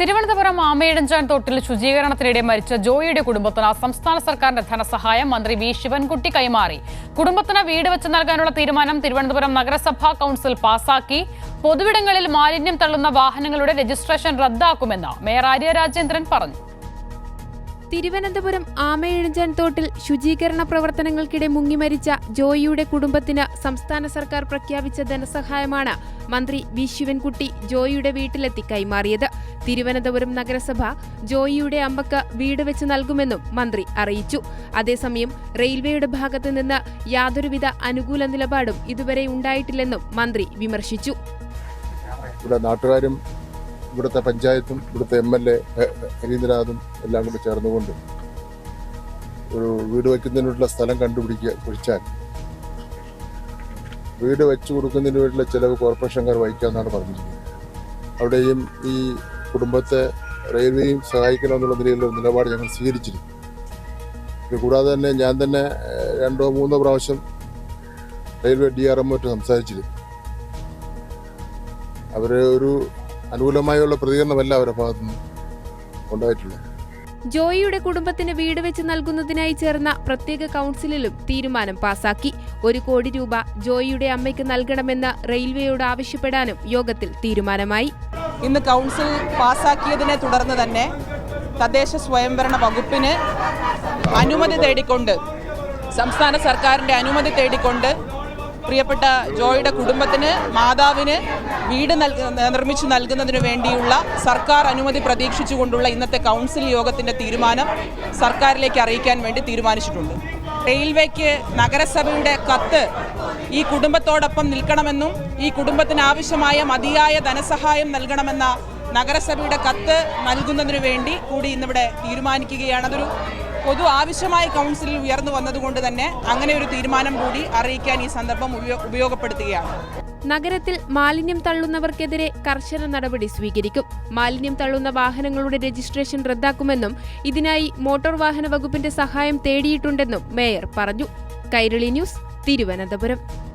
തിരുവനന്തപുരം ആമയിടഞ്ചാൻ തോട്ടിൽ ശുചീകരണത്തിനിടെ മരിച്ച ജോയിയുടെ കുടുംബത്തിന് സംസ്ഥാന സർക്കാരിന്റെ ധനസഹായം മന്ത്രി വി ശിവൻകുട്ടി കൈമാറി. കുടുംബത്തിന് വീട് വെച്ച് നൽകാനുള്ള തീരുമാനം തിരുവനന്തപുരം നഗരസഭാ കൌൺസിൽ പാസാക്കി. പൊതുവിടങ്ങളിൽ മാലിന്യം തള്ളുന്ന വാഹനങ്ങളുടെ രജിസ്ട്രേഷൻ റദ്ദാക്കുമെന്ന് മേയർ ആര്യ രാജേന്ദ്രൻ പറഞ്ഞു. തിരുവനന്തപുരം ആമയിഴഞ്ചാൻ തോട്ടിൽ ശുചീകരണ പ്രവർത്തനങ്ങൾക്കിടെ മുങ്ങിമരിച്ച ജോയിയുടെ കുടുംബത്തിന് സംസ്ഥാന സർക്കാർ പ്രഖ്യാപിച്ച ധനസഹായമാണ് മന്ത്രി വി ശിവൻകുട്ടി ജോയിയുടെ വീട്ടിലെത്തി കൈമാറിയത്. തിരുവനന്തപുരം നഗരസഭ ജോയിയുടെ അമ്മയ്ക്ക് വീട് വെച്ച് നൽകുമെന്നും മന്ത്രി അറിയിച്ചു. അതേസമയം റെയിൽവേയുടെ ഭാഗത്തു നിന്ന് യാതൊരുവിധ അനുകൂല നിലപാടും ഇതുവരെ ഉണ്ടായിട്ടില്ലെന്നും മന്ത്രി വിമർശിച്ചു. ഇവിടെ നാട്ടുകാരും ഇവിടുത്തെ പഞ്ചായത്തും ഇവിടുത്തെ എം എൽ എ ഹരീന്ദ്രനാഥും എല്ലാം കൂടി ചേർന്നുകൊണ്ട് ഒരു വീട് വയ്ക്കുന്നതിനുള്ള സ്ഥലം കണ്ടുപിടിക്കുക കുഴിച്ചാൽ വീട് വെച്ചു കൊടുക്കുന്നതിന് വേണ്ടിയുള്ള ചിലവ് കോർപ്പറേഷൻകാർ വഹിക്കാമെന്നാണ് പറഞ്ഞിരിക്കുന്നത്. അവിടെയും ഈ കുടുംബത്തെ റെയിൽവേയും സഹായിക്കണമെന്നുള്ള നിലയിലുള്ള നിലപാട് ഞങ്ങൾ സ്വീകരിച്ചിരുന്നു കൂടാതെ തന്നെ ഞാൻ തന്നെ രണ്ടോ മൂന്നോ പ്രാവശ്യം റെയിൽവേ ഡി ആർ എമ്മുമായിട്ട് സംസാരിച്ചിരുന്നു. അവർ ഒരു അനുകൂലമായുള്ള പ്രതികരണമല്ല അവരുടെ ഭാഗത്തുനിന്ന് ഉണ്ടായിട്ടുള്ളത്. ജോയിയുടെ കുടുംബത്തിന് വീട് വെച്ച് നൽകുന്നതിനായി ചേർന്ന പ്രത്യേക കൗൺസിലിലും തീരുമാനം പാസാക്കി. ഒരു കോടി രൂപ ജോയിയുടെ അമ്മയ്ക്ക് നൽകണമെന്ന് റെയിൽവേയോട് ആവശ്യപ്പെടാനും യോഗത്തിൽ തീരുമാനമായി. ഇന്ന് കൗൺസിൽ പാസാക്കിയതിനെ തുടർന്ന് തന്നെ തദ്ദേശ സ്വയംഭരണ വകുപ്പിന് അനുമതി തേടിക്കൊണ്ട് സംസ്ഥാന സർക്കാരിന്റെ അനുമതി തേടിക്കൊണ്ട് പ്രിയപ്പെട്ട ജോയുടെ കുടുംബത്തിന് മാതാവിന് വീട് നിർമ്മിച്ചു നൽകുന്നതിന് വേണ്ടിയുള്ള സർക്കാർ അനുമതി പ്രതീക്ഷിച്ചുകൊണ്ടുള്ള ഇന്നത്തെ കൗൺസിൽ യോഗത്തിന്റെ തീരുമാനം സർക്കാരിലേക്ക് അറിയിക്കാൻ വേണ്ടി തീരുമാനിച്ചിട്ടുണ്ട്. റെയിൽവേക്ക് നഗരസഭയുടെ കത്ത് ഈ കുടുംബത്തോടൊപ്പം നിൽക്കണമെന്നും ഈ കുടുംബത്തിന് ആവശ്യമായ മതിയായ ധനസഹായം നൽകണമെന്ന നഗരസഭയുടെ കത്ത് നൽകുന്നതിന് വേണ്ടി കൂടി ഇന്നിവിടെ തീരുമാനിക്കുകയാണ്. അതൊരു പൊതു ആവശ്യമായ കൗൺസിലിൽ ഉയർന്നു വന്നതുകൊണ്ട് തന്നെ അങ്ങനെ ഒരു തീരുമാനം കൂടി അറിയിക്കാൻ ഈ സന്ദർഭം ഉപയോഗപ്പെടുത്തുകയാണ്. നഗരത്തിൽ മാലിന്യം തള്ളുന്നവർക്കെതിരെ കർശന നടപടി സ്വീകരിക്കും. മാലിന്യം തള്ളുന്ന വാഹനങ്ങളുടെ രജിസ്ട്രേഷൻ റദ്ദാക്കുമെന്നും ഇതിനായി മോട്ടോർ വാഹന വകുപ്പിന്റെ സഹായം തേടിയിട്ടുണ്ടെന്നും മേയർ പറഞ്ഞു. കൈരളി ന്യൂസ് തിരുവനന്തപുരം.